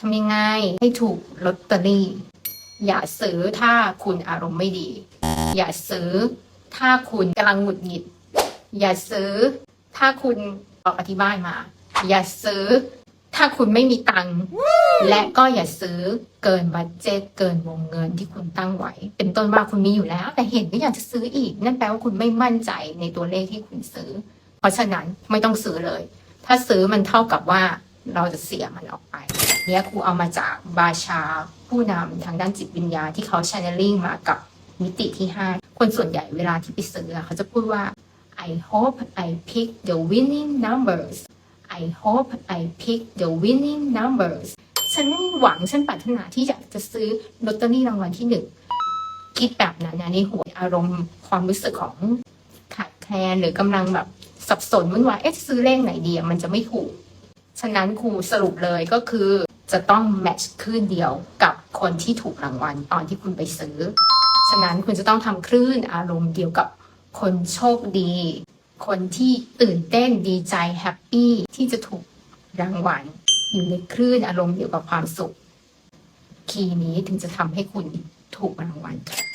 ทำยังไงให้ถูกลอตเตอรี่ อย่าซื้อถ้าคุณอารมณ์ไม่ดี อย่าซื้อถ้าคุณกำลังหงุดหงิด อย่าซื้อถ้าคุณออกอธิบายมา อย่าซื้อถ้าคุณไม่มีตังค์และก็อย่าซื้อเกินบัตเจตเกินวงเงินที่คุณตั้งไว้ เป็นต้นว่าคุณมีอยู่แล้ว แต่เห็นก็อยากจะซื้ออีก นั่นแปลว่าคุณไม่มั่นใจในตัวเลขที่คุณซื้อ เพราะฉะนั้นไม่ต้องซื้อเลย ถ้าซื้อมันเท่ากับว่าเราจะเสียมันออกไป นี้ยครูเอามาจากบาชาผู้นำทางด้านจิตวิญญาณที่เขา channeling มากับมิติที่ 5 คนส่วนใหญ่เวลาที่ไปซื้อเขาจะพูดว่า I hope I pick the winning numbers I hope I pick the winning numbers ฉันหวังฉันปรารถนาที่อยากจะซื้อลอตเตอรี่รางวัลที่หนึ่งคิดแบบนั้นนะในหัวอารมณ์ความรู้สึกของขาดแคลนหรือกำลังแบบสับสนวุ่นวายเอ๊ะซื้อเลขไหนดีมันจะไม่ถูก ฉะนั้นครูสรุปเลยก็คือ จะต้องแมทช์คลื่นเดียวกับคนที่ถูกรางวัลตอนที่คุณไปซื้อ ฉะนั้นคุณจะต้องทำคลื่นอารมณ์เดียวกับคนโชคดี คนที่ตื่นเต้นดีใจแฮปปี้ที่จะถูกรางวัลอยู่ในคลื่นอารมณ์เดียวกับความสุข คีย์นี้ถึงจะทำให้คุณถูกรางวัลค่ะ